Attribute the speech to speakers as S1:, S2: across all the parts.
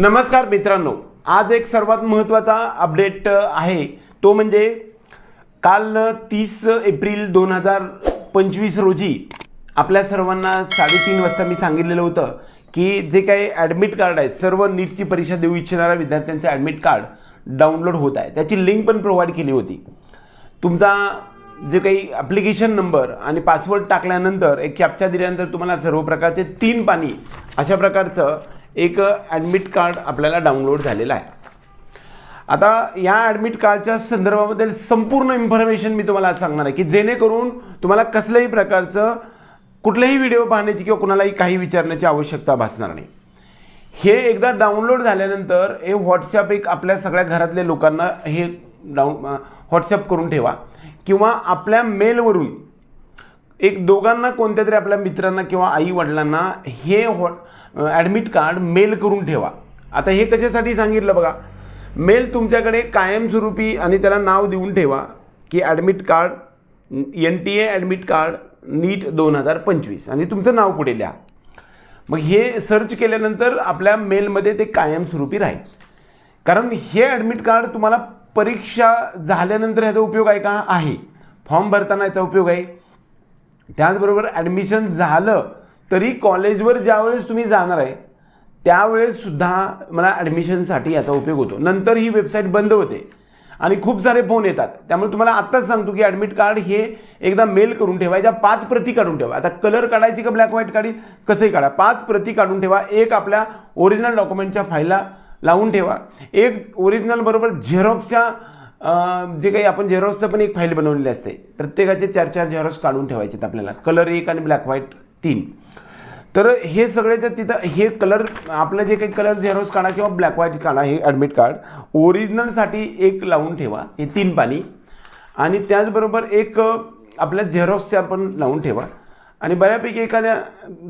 S1: नमस्कार मित्रांनो आज एक सर्वात महत्त्वाचा अपडेट आहे. तो म्हणजे काल तीस एप्रिल दोन हजार पंचवीस रोजी आपल्या सर्वांना साडेतीन वाजता मी सांगितलेलं होतं की जे काही ॲडमिट कार्ड आहे सर्व नीटची परीक्षा देऊ इच्छिणाऱ्या विद्यार्थ्यांचं ॲडमिट कार्ड डाउनलोड होत आहे. त्याची लिंक पण प्रोव्हाइड केली होती. तुमचा जे काही ॲप्लिकेशन नंबर आणि पासवर्ड टाकल्यानंतर एक कॅप्चा दिल्यानंतर तुम्हाला सर्व प्रकारचे तीन पाणी अशा प्रकारचं एक ॲडमिट कार्ड आपल्याला डाउनलोड झालेलं आहे. आता या ॲडमिट कार्डच्या संदर्भामध्ये संपूर्ण इन्फॉर्मेशन मी तुम्हाला आज सांगणार आहे की जेणेकरून तुम्हाला कसल्याही प्रकारचं कुठलेही व्हिडिओ पाहण्याची किंवा कुणालाही काही विचारण्याची आवश्यकता भासणार नाही. हे एकदा डाउनलोड झाल्यानंतर हे व्हॉट्सॲप एक आपल्या सगळ्या घरातल्या लोकांना हे डाऊन व्हॉट्सॲप करून ठेवा. किंवा आपल्या मेलवरून एक दोघांना कोणत्या तरी आपल्या मित्रांना किंवा आई वडिलांना हे व्हॉ ॲडमिट कार्ड मेल करून ठेवा. आता हे कशासाठी सांगितलं बघा? मेल तुमच्याकडे कायमस्वरूपी आणि त्याला नाव देऊन ठेवा की admit card N T A admit card NEET दोन हजार पंचवीस. आणि तुमचं नाव पुढे लिहा. मग हे सर्च केल्यानंतर आपल्या मेलमध्ये ते कायमस्वरूपी राहील. कारण हे ॲडमिट कार्ड तुम्हाला परीक्षा झाल्यानंतर ह्याचा उपयोग आहे का? आहे. फॉर्म भरताना याचा उपयोग आहे. त्याचबरोबर ॲडमिशन झालं तरी कॉलेजवर ज्यावेळेस तुम्ही जाणार आहे त्यावेळेससुद्धा मला ॲडमिशनसाठी याचा उपयोग होतो. नंतर ही वेबसाईट बंद होते. आणि खूप सारे फोन येतात. त्यामुळे तुम्हाला आत्ताच सांगतो की ॲडमिट कार्ड हे एकदा मेल करून ठेवायच्या पाच प्रती काढून ठेवा. आता कलर काढायची का ब्लॅक व्हाईट काढी कसंही काढा? पाच प्रती काढून ठेवा. एक आपल्या ओरिजिनल डॉक्युमेंटच्या फाईलला लावून ठेवा. एक ओरिजिनल बरोबर झेरॉक्सच्या जे काही आपण झेरॉक्सचं पण एक फाईल बनवलेली असते. प्रत्येकाचे चार चार झेरॉक्स काढून ठेवायचे आपल्याला. कलर एक आणि ब्लॅक व्हाईट तीन. तर हे सगळे तर तिथं हे कलर आपलं जे काही कलर झेरॉक्स काढा किंवा ब्लॅक व्हाईट काढा हे ॲडमिट कार्ड ओरिजिनलसाठी एक लावून ठेवा. हे तीन पाणी. आणि त्याचबरोबर एक आपल्या झेरॉक्सचे आपण लावून ठेवा. आणि बऱ्यापैकी एखाद्या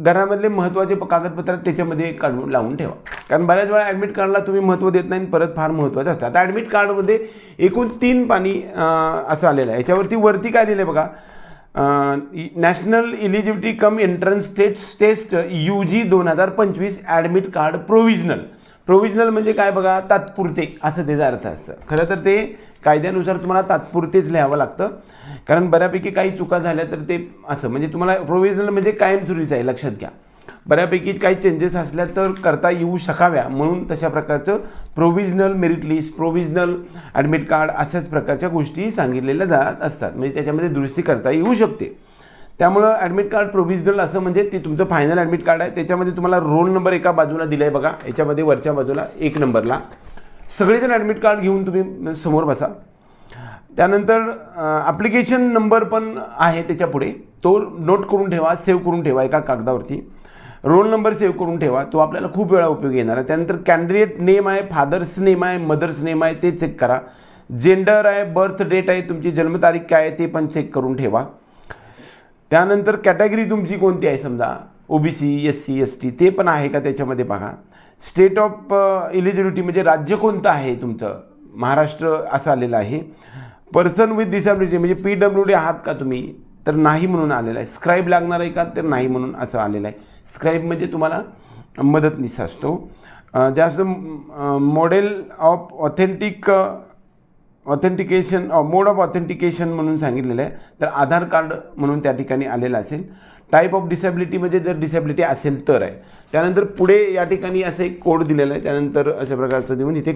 S1: घरामधले महत्त्वाचे कागदपत्र त्याच्यामध्ये काढून लावून ठेवा. कारण बऱ्याच वेळा ॲडमिट कार्डला तुम्ही महत्त्व देत नाही परत फार महत्त्वाचं असतं. आता ॲडमिट कार्डमध्ये एकूण तीन पाणी असं आलेलं आहे. याच्यावरती वरती काय लिहिलं आहे बघा national eligibility cum entrance test test U G दोन हजार पंचवीस ॲडमिट कार्ड प्रोव्हिजनल प्रोव्हिजनल म्हणजे काय बघा? तात्पुरते. असं त्याचा अर्थ असतं. खरं तर ते कायद्यानुसार तुम्हाला तात्पुरतेच लिहावं लागतं. कारण बऱ्यापैकी काही चुका झाल्या तर ते असं म्हणजे तुम्हाला प्रोव्हिजनल म्हणजे कायमस्वरूपीचं आहे लक्षात घ्या. बऱ्यापैकी काही चेंजेस असल्या तर करता येऊ शकाव्या म्हणून तशा प्रकारचं provisional merit list provisional admit card अशाच प्रकारच्या गोष्टी सांगितलेल्या जात असतात. म्हणजे त्याच्यामध्ये दुरुस्ती करता येऊ शकते. त्यामुळं ॲडमिट कार्ड प्रोव्हिजनल असं म्हणजे ते तुमचं फायनल ॲडमिट कार्ड आहे. त्याच्यामध्ये तुम्हाला रोल नंबर एका बाजूला दिला आहे बघा. याच्यामध्ये वरच्या बाजूला एक नंबरला सगळेजण ॲडमिट कार्ड घेऊन तुम्ही समोर बसा. त्यानंतर ॲप्लिकेशन नंबर पण आहे त्याच्यापुढे तो नोट करून ठेवा सेव्ह करून ठेवा एका कागदावरती. रोल नंबर सेव्ह करून ठेवा. तो आपल्याला खूप वेळा उपयोग येणार आहे. त्यानंतर कॅन्डिडेट नेम आहे फादर्स नेम आहे मदर्स नेम आहे ते चेक करा. जेंडर आहे बर्थ डेट आहे तुमची जन्मतारीख काय आहे ते पण चेक करून ठेवा. त्यानंतर कॅटेगरी तुमची कोणती आहे समजा? O B C S C S T ते पण आहे का त्याच्यामध्ये बघा. स्टेट ऑफ इलिजिबिलिटी म्हणजे राज्य कोणतं आहे तुमचं? महाराष्ट्र असं आलेलं आहे. पर्सन विथ डिसॅबिलिटी म्हणजे पी डब्ल्यू डी आहात का तुम्ही? तर नाही म्हणून आलेलं आहे. स्क्राईब लागणार आहे का? तर नाही म्हणून असं आलेलं आहे. स्क्राईब म्हणजे तुम्हाला मदतनीस असतो. अं, जास्त model of authentic authentication mode of authentication म्हणून सांगितलेलं आहे. तर आधार कार्ड म्हणून त्या ठिकाणी आलेलं असेल. टाईप ऑफ डिसॅबिलिटी म्हणजे जर डिसॅबिलिटी असेल तर आहे. त्यानंतर पुढे या ठिकाणी असं एक कोड दिलेला आहे. त्यानंतर अशा प्रकारचं देऊन इथे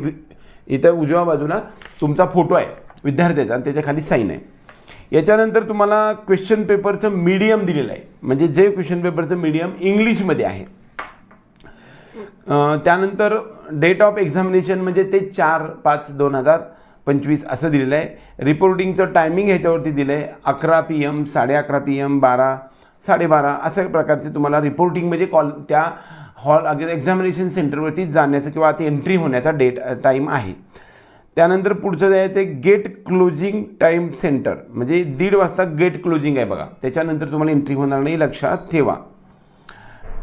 S1: इथं उजव्या बाजूला तुमचा फोटो आहे. विद्यार्थ्याचा आणि त्याच्याखाली साईन आहे. याच्यानंतर तुम्हाला क्वेश्चन पेपरचं मीडियम दिलेलं आहे. म्हणजे जे क्वेश्चन पेपरचं मीडियम इंग्लिशमध्ये आहे. त्यानंतर डेट ऑफ एक्झामिनेशन म्हणजे ते चार पाच दोन हजार पंचवीस असं दिलेलं आहे. रिपोर्टिंगचं टायमिंग ह्याच्यावरती दिलं आहे अकरा पी एम साडे अकरा पी एम बारा साडेबारा अशा प्रकारचे तुम्हाला रिपोर्टिंग म्हणजे कॉल त्या हॉल अगदी एक्झामिनेशन सेंटरवरती जाण्याचं किंवा ते एंट्री होण्याचा डेट टाईम आहे. त्यानंतर पुढचं जे आहे ते गेट क्लोजिंग टाईम सेंटर म्हणजे दीड वाजता गेट क्लोजिंग आहे बघा. त्याच्यानंतर तुम्हाला एंट्री होणार नाही लक्षात ठेवा.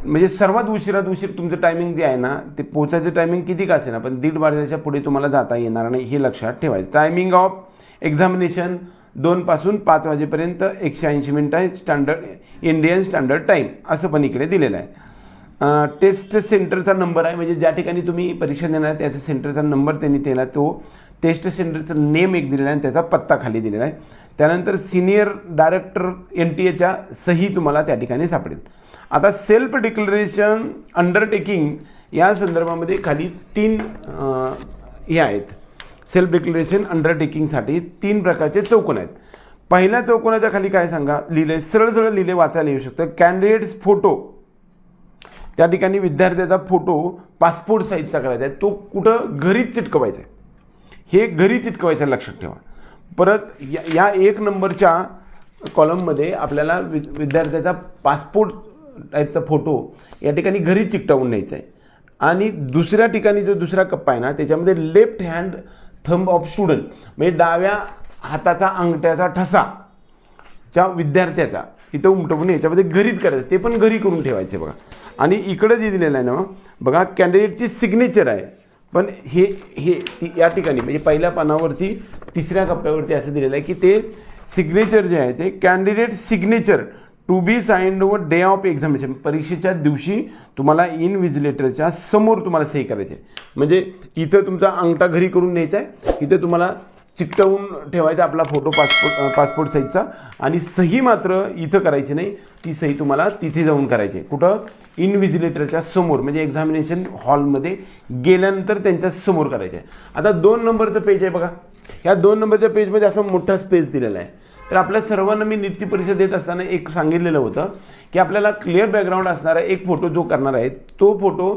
S1: म्हणजे सर्वात उशिरात उशीर तुमचं टायमिंग जे आहे ना ते पोचायचं टायमिंग किती का असेल ना पण दीड वाजल्याच्या पुढे तुम्हाला जाता येणार नाही हे लक्षात ठेवायचं. टायमिंग ऑफ एक्झामिनेशन दोनपासून पाच वाजेपर्यंत एकशे ऐंशी मिनिटांनी स्टँडर्ड इंडियन स्टँडर्ड टाईम असं पण इकडे दिलेलं आहे. टेस्ट सेंटरचा नंबर आहे. म्हणजे ज्या ठिकाणी तुम्ही परीक्षा देणार आहे त्याचा सेंटरचा नंबर त्यांनी दिला तो टेस्ट सेंटरचं नेम एक दिलेला आहे आणि त्याचा पत्ता खाली दिलेला आहे. त्यानंतर सिनियर डायरेक्टर एन टी एच्या सही तुम्हाला त्या ठिकाणी सापडेल. आता सेल्फ डिक्लरेशन अंडरटेकिंग या संदर्भामध्ये खाली तीन हे आहेत. सेल्फ डिक्लेरेशन अंडरटेकिंगसाठी तीन प्रकारचे चौकोन आहेत. पहिल्या चौकोनाच्या खाली काय सांगा? लिहिले सरळ सरळ लिहिले वाचायला येऊ शकतं. कॅन्डिडेट्स फोटो त्या ठिकाणी विद्यार्थ्याचा फोटो पासपोर्ट साईजचा करायचा आहे. तो कुठं घरीच चिटकवायचा आहे. हे घरी चिटकवायचं आहे, लक्षात ठेवा. परत या या एक नंबरच्या कॉलममध्ये आपल्याला वि विद्यार्थ्याचा पासपोर्ट टाईपचा फोटो या ठिकाणी घरी चिकटवून न्यायचा आहे. आणि दुसऱ्या ठिकाणी जो दुसरा कप्पा आहे ना त्याच्यामध्ये left hand thumb of student म्हणजे डाव्या हाताचा अंगठ्याचा ठसा च्या विद्यार्थ्याचा इथं उमटवून याच्यामध्ये घरीच करायचं ते पण घरी करून ठेवायचे बघा. आणि इकडं जे दिलेलं आहे ना बघा कॅन्डिडेटची सिग्नेचर आहे. पण हे हे ती या ठिकाणी म्हणजे पहिल्या पानावरती तिसऱ्या कप्प्यावरती असं दिलेलं आहे की ते सिग्नेचर जे आहे ते candidate signature to be signed व डे ऑफ एक्झामिनेशन परीक्षेच्या दिवशी तुम्हाला इनव्हिजिलेटरच्या समोर तुम्हाला सही करायची आहे म्हणजे इथं तुमचा अंगठा घरी करून न्यायचा आहे इथं तुम्हाला चिकटवून ठेवायचा आपला फोटो पासपोर्ट पासपोर्ट साईजचा आणि सही मात्र इथं करायची नाही ती सही तुम्हाला तिथे जाऊन करायची आहे कुठं? इनव्हिजिलेटरच्या समोर म्हणजे एक्झामिनेशन हॉलमध्ये गेल्यानंतर त्यांच्यासमोर करायचे आहे आता दोन नंबरचं पेज आहे बघा. ह्या दोन नंबरच्या पेजमध्ये असा मोठा स्पेस दिलेला आहे. तर आपल्या सर्वांना मी नीटची परीक्षा देत असताना एक सांगितलेलं होतं की आपल्याला क्लिअर बॅकग्राऊंड असणारा एक फोटो जो करणार आहे तो फोटो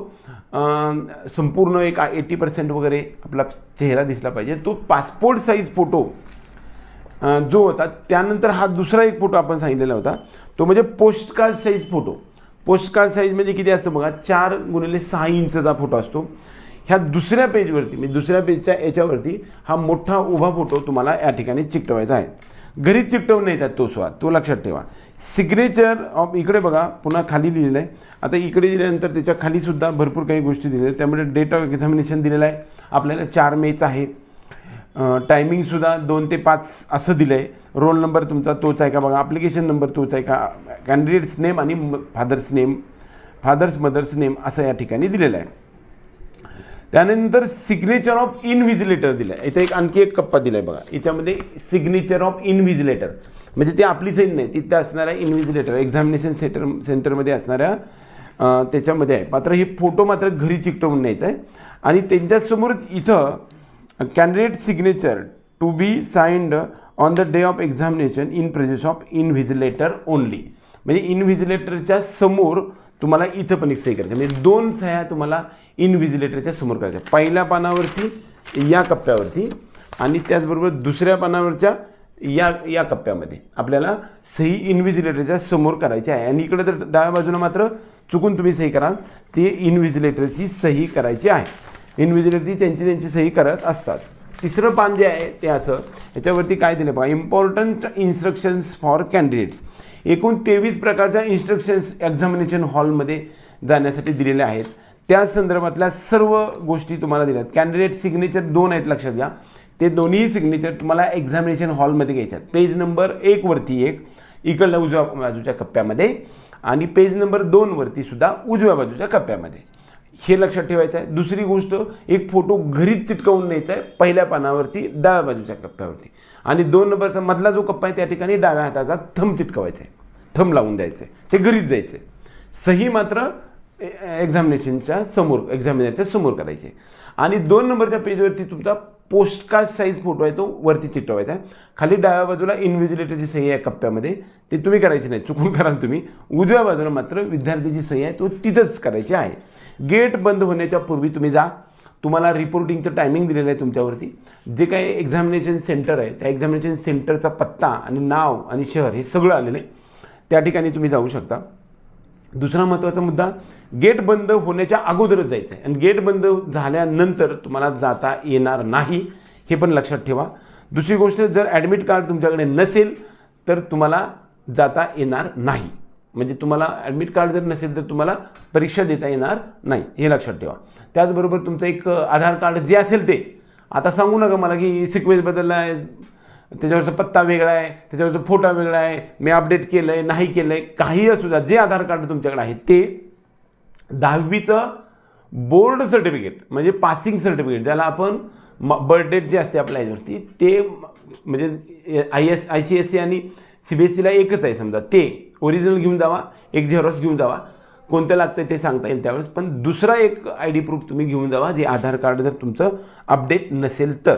S1: संपूर्ण एक एटी पर्सेंट वगैरे आपला चेहरा दिसला पाहिजे. तो पासपोर्ट साईज फोटो जो होता त्यानंतर हा दुसरा एक फोटो आपण सांगितलेला होता. तो म्हणजे postcard size photo postcard size म्हणजे किती असतो बघा चार गुणिले सहा इंचचा फोटो असतो. ह्या दुसऱ्या पेजवरती म्हणजे दुसऱ्या पेजच्या याच्यावरती हा मोठा उभा फोटो तुम्हाला या ठिकाणी चिकटवायचा आहे. घरी चिकटवून येतात तो स्वाद तो लक्षात ठेवा. सिग्नेचर ऑफ इकडे बघा पुन्हा खाली लिहिलेलं आहे आता इकडे दिल्यानंतर त्याच्या खालीसुद्धा भरपूर काही गोष्टी दिलेल्या आहेत. त्यामुळे डेट ऑफ एक्झामिनेशन दिलेलं आहे. आपल्याला चार मेच आहे. टायमिंगसुद्धा दोन ते पाच असं दिलं आहे रोल नंबर तुमचा तोच आहे का बघा. ॲप्लिकेशन नंबर तोच आहे का. कॅन्डिडेट्स नेम आणि father's name father's mother's name असं या ठिकाणी दिलेलं आहे. त्यानंतर सिग्नेचर ऑफ इनव्हिजिलेटर दिलं आहे इथं एक आणखी एक कप्पा दिला आहे बघा. याच्यामध्ये सिग्नेचर ऑफ इनव्हिजिलेटर म्हणजे ती आपली सैन नाही तिथे असणाऱ्या इनव्हिजिलेटर एक्झामिनेशन सेंटर सेंटरमध्ये असणाऱ्या त्याच्यामध्ये आहे. मात्र हे फोटो मात्र घरी चिकटवून न्यायचा आहे. आणि त्यांच्यासमोर इथं candidate signature to be signed on the day of examination in presence of invigilator only म्हणजे इनव्हिजिलेटरच्या समोर तुम्हाला इथं पण एक सही करायची. म्हणजे दोन सह्या तुम्हाला इनव्हिजिलेटरच्या समोर करायच्या. पहिल्या पानावरती या कप्प्यावरती आणि त्याचबरोबर दुसऱ्या पानावरच्या या या कप्प्यामध्ये. आपल्याला सही इनव्हिजिलेटरच्या समोर करायची आहे. आणि इकडे तर डाव्या बाजूला मात्र चुकून तुम्ही सही कराल. ती इनव्हिजिलेटरची सही करायची आहे. इनव्हिजिलेटरची त्यांची त्यांची सही करत असतात. तिसरं पान जे आहे ते असं याच्यावरती काय दिलं पहा इम्पॉर्टंट इन्स्ट्रक्शन्स फॉर कॅन्डिडेट्स एकूण तेवीस प्रकारच्या इन्स्ट्रक्शन्स एक्झामिनेशन हॉलमध्ये जाण्यासाठी दिलेल्या आहेत. त्या संदर्भातल्या सर्व गोष्टी तुम्हाला दिल्यात. कॅन्डिडेट सिग्नेचर दोन आहेत लक्षात घ्या. ते दोन्ही सिग्नेचर तुम्हाला एक्झामिनेशन हॉलमध्ये घ्यायचे आहेत. पेज नंबर एकवरती एक इकडल्या उजव्या बाजूच्या कप्प्यामध्ये आणि पेज नंबर दोनवरती सुद्धा उजव्या बाजूच्या कप्प्यामध्ये. हे लक्षात ठेवायचं आहे. दुसरी गोष्ट एक फोटो घरीच चिटकवून न्यायचा आहे पहिल्या पानावरती डाव्या बाजूच्या कप्प्यावरती. आणि दोन नंबरचा मधला जो कप्पा आहे त्या ठिकाणी डाव्या हाताचा थंब चिटकवायचा आहे. थंब लावून द्यायचं आहे. ते घरीच जायचं आहे. सही मात्र एक्झामिनेशनच्या समोर एक्झामिनरच्या समोर करायचे आणि दोन नंबरच्या पेजवरती तुमचा पोस्टकास्ट साईज फोटो आहे तो वरती चिटवायचा आहे. खाली डाव्या बाजूला इन्व्हिजिलेटरची सही आहे कप्प्यामध्ये. ते तुम्ही करायची नाही चुकून कराल तुम्ही. उजव्या बाजूला मात्र विद्यार्थ्याची सही आहे तो तिथंच करायची आहे. गेट बंद होण्याच्या पूर्वी तुम्ही जा. तुम्हाला रिपोर्टिंगचं टायमिंग दिलेलं आहे तुमच्यावरती. जे काही एक्झामिनेशन सेंटर आहे त्या एक्झामिनेशन सेंटरचा पत्ता आणि नाव आणि शहर हे सगळं आलेलं आहे. त्या ठिकाणी तुम्ही जाऊ शकता. दुसरा महत्त्वाचा मुद्दा गेट बंद होण्याच्या अगोदरच जायचं आहे आणि गेट बंद झाल्यानंतर तुम्हाला जाता येणार नाही हे पण लक्षात ठेवा. दुसरी गोष्ट जर ॲडमिट कार्ड तुमच्याकडे नसेल तर तुम्हाला जाता येणार नाही. म्हणजे तुम्हाला ॲडमिट कार्ड जर नसेल तर तुम्हाला परीक्षा देता येणार नाही हे लक्षात ठेवा. त्याचबरोबर तुमचं एक आधार कार्ड जे असेल ते. आता सांगू नका मला की सिक्वेन्स बदलला आहे त्याच्यावरचा पत्ता वेगळा आहे त्याच्यावरचा फोटो वेगळा आहे मी अपडेट केलं आहे नाही केलं आहे काही असू द्या जे आधार कार्ड तुमच्याकडे आहे ते दहावीचं बोर्ड सर्टिफिकेट म्हणजे पासिंग सर्टिफिकेट ज्याला आपण बर्थ डेट जे असते आपल्या याच्यावरती ते म्हणजे I S I C S C आणि सी बी एस सीला एकच आहे समजा ते ओरिजिनल घेऊन जावा एक झेरॉक्स घेऊन जावा कोणतं लागतं ते सांगता येईल त्यावेळेस पण दुसरा एक आय डी प्रूफ तुम्ही घेऊन जावा जे आधार कार्ड जर तुमचं अपडेट नसेल तर.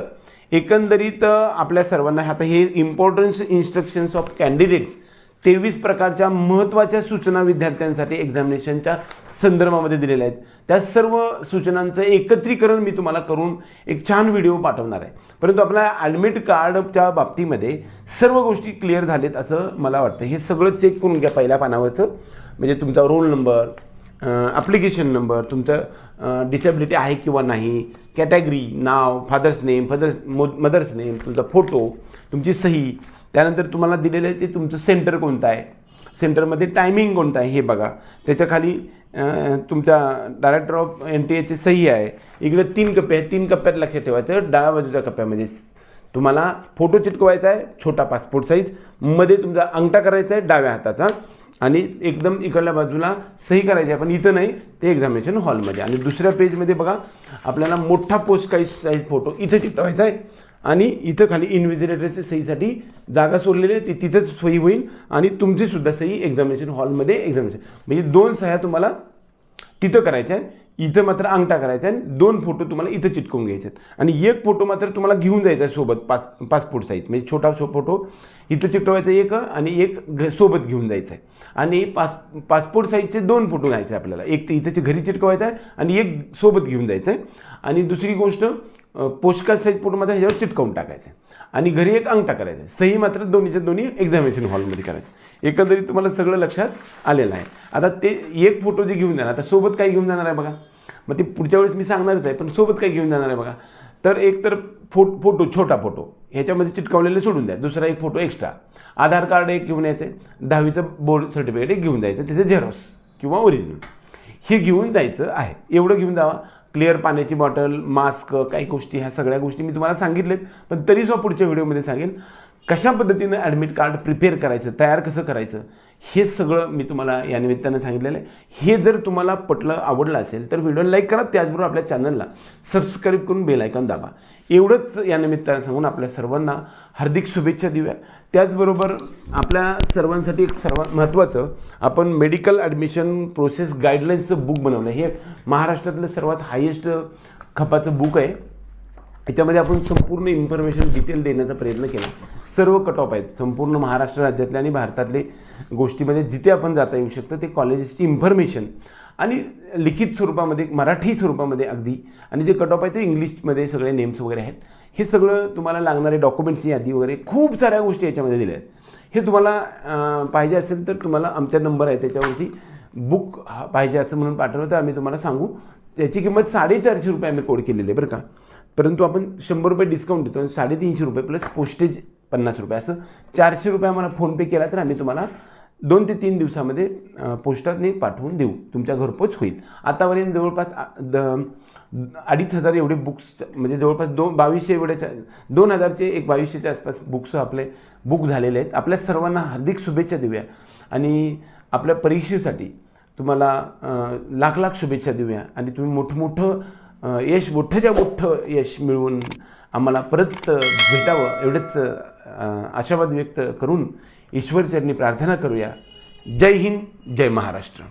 S1: एकंदरीत आपल्या सर्वांना आता हे इम्पॉर्टन्स इन्स्ट्रक्शन्स ऑफ कॅन्डिडेट्स तेवीस प्रकारच्या महत्त्वाच्या सूचना विद्यार्थ्यांसाठी एक्झामिनेशनच्या संदर्भामध्ये दिलेल्या आहेत. त्या सर्व सूचनांचं एकत्रीकरण मी तुम्हाला करून एक छान व्हिडिओ पाठवणार आहे. परंतु आपल्या ॲडमिट कार्डच्या बाबतीमध्ये सर्व गोष्टी क्लिअर झालेत असं मला वाटतं. हे सगळं चेक करून घ्या पहिल्या पानावरचं. म्हणजे तुमचा रोल नंबर ॲप्लिकेशन नंबर तुमचं डिसेबिलिटी आहे किंवा नाही कॅटेगरी नाव फादर्स नेम फादर्स मो मदर्स नेम तुमचा फोटो तुमची सही त्यानंतर तुम्हाला दिलेलं आहे ते तुमचं सेंटर कोणतं आहे? सेंटरमध्ये टायमिंग कोणतं आहे हे बघा. त्याच्याखाली तुमच्या डायरेक्टर ऑफ एन टी एची सही आहे. इकडे तीन कप्पे आहेत तीन कप्प्यात लक्षात ठेवायचं डाव्या बाजूच्या कप्प्यामध्ये तुम्हाला फोटो चिटकवायचा आहे छोटा पासपोर्ट साईजमध्ये तुमचा अंगठा करायचा आहे डाव्या हाताचा. आणि एकदम इकडल्या बाजूला सही करायची आहे. पण इथं नाही ते एक्झामिनेशन हॉलमध्ये आणि दुसऱ्या पेजमध्ये बघा आपल्याला मोठा पोस्ट काही साईज फोटो इथं चिटवायचा आहे. आणि इथं खाली इन्व्हिजिलेटरच्या सहीसाठी जागा सोडलेली आहे. ती तिथंच सही होईल. आणि तुमची सुद्धा सही एक्झामिनेशन हॉलमध्ये एक्झामिनेशन म्हणजे दोन सह्या तुम्हाला तिथं करायच्या आहे. इथं मात्र अंगठा करायचा आहे आणि दोन फोटो तुम्हाला इथं चिटकवून घ्यायचे आहेत. आणि एक फोटो मात्र तुम्हाला घेऊन जायचा आहे सोबत पास पासपोर्ट साईज म्हणजे छोटा छो फोटो इथं चिटकवायचा एक आणि एक घ सोबत घेऊन जायचं आहे. आणि पास पासपोर्ट साईजचे दोन फोटो घ्यायचे आपल्याला. एक तर इथं घरी चिटकवायचा आहे आणि एक सोबत घेऊन जायचं आहे. आणि दुसरी गोष्ट पोस्टकार्ड साईज फोटो ह्याच्यावर चिटकवून टाकायचं. आहे आणि घरी एक अंगठा करायचा. आहे सही मात्र दोन्हीच्या दोन्ही एक्झामिनेशन हॉलमध्ये करायचं. एकंदरीत तुम्हाला सगळं लक्षात आलेलं आहे. आता ते एक फोटो जे घेऊन जाणार आता सोबत काय घेऊन जाणार आहे बघा. मग ते पुढच्या वेळेस मी सांगणारच आहे पण सोबत काय घेऊन जाणार आहे बघा. तर एक तर फो फोटो छोटा फोटो ह्याच्यामध्ये चिटकवलेले सोडून द्या. दुसरा एक फोटो एक्स्ट्रा आधार कार्ड एक घेऊन यायचं. आहे दहावीचं बोर्ड सर्टिफिकेट एक घेऊन जायचं. त्याचं झेरॉक्स किंवा ओरिजिनल हे घेऊन जायचं आहे. एवढं घेऊन जावा. क्लिअर पाण्याची बॉटल मास्क काही गोष्टी ह्या सगळ्या गोष्टी मी तुम्हाला सांगितलेत पण तरीसुद्धा पुढच्या व्हिडिओमध्ये सांगेन. कशा पद्धतीनं ॲडमिट कार्ड प्रिपेअर करायचं तयार कसं करायचं हे सगळं मी तुम्हाला या निमित्तानं सांगितलेलं आहे. हे जर तुम्हाला पटलं आवडलं असेल तर व्हिडिओ लाईक करा त्याचबरोबर आपल्या चॅनलला सबस्क्राईब करून बेल आयकॉन दाबा. एवढंच या निमित्तानं सांगून आपल्या सर्वांना हार्दिक शुभेच्छा देऊया. त्याचबरोबर आपल्या सर्वांसाठी एक सर्वात महत्त्वाचं आपण मेडिकल ॲडमिशन प्रोसेस गाईडलाईन्सचं बुक बनवलं. हे महाराष्ट्रातलं सर्वात हायेस्ट खपाचं बुक आहे. याच्यामध्ये आपण संपूर्ण इन्फॉर्मेशन डिटेल देण्याचा प्रयत्न केला. सर्व कट ऑफ आहेत. संपूर्ण महाराष्ट्र राज्यातले आणि भारतातले गोष्टीमध्ये जिथे आपण जाता येऊ शकतं ते कॉलेजेसची इन्फॉर्मेशन आणि लिखित स्वरूपामध्ये मराठी स्वरूपामध्ये अगदी. आणि जे कट ऑफ आहे ते इंग्लिशमध्ये सगळे नेम्स वगैरे आहेत. हे सगळं तुम्हाला लागणारे डॉक्युमेंट्सची यादी वगैरे खूप साऱ्या गोष्टी याच्यामध्ये दिल्या आहेत. हे तुम्हाला पाहिजे असेल तर तुम्हाला आमचा नंबर आहे. त्याच्यावरती बुक हा पाहिजे असं म्हणून पाठवलं तर आम्ही तुम्हाला सांगू. त्याची किंमत साडेचारशे रुपये आम्ही कोड केलेली आहे बरं का. परंतु आपण शंभर रुपये डिस्काउंट देतो आणि साडेतीनशे रुपये प्लस पोस्टेज पन्नास रुपये. असं चारशे रुपये आम्हाला फोनपे केला तर आम्ही तुम्हाला दोन ते तीन दिवसामध्ये पोस्टातने पोस्टाने पाठवून देऊ. तुमच्या घरपोच होईल. आतापर्यंत जवळपास द अडीच हजार एवढे बुक्स म्हणजे जवळपास दोन बावीसशे एवढ्याच्या दोन हजारचे एक बावीसशेच्या आसपास बुक्स आपले बुक झालेले आहेत. आपल्या सर्वांना हार्दिक शुभेच्छा देऊया. आणि आपल्या परीक्षेसाठी तुम्हाला लाख लाख शुभेच्छा देऊया. आणि तुम्ही मोठमोठं यश मोठ्याच्या मोठं यश मिळवून आम्हाला परत भेटावं एवढंच आशावाद व्यक्त करून ईश्वरचरणी प्रार्थना करूया. जय हिंद जय महाराष्ट्र.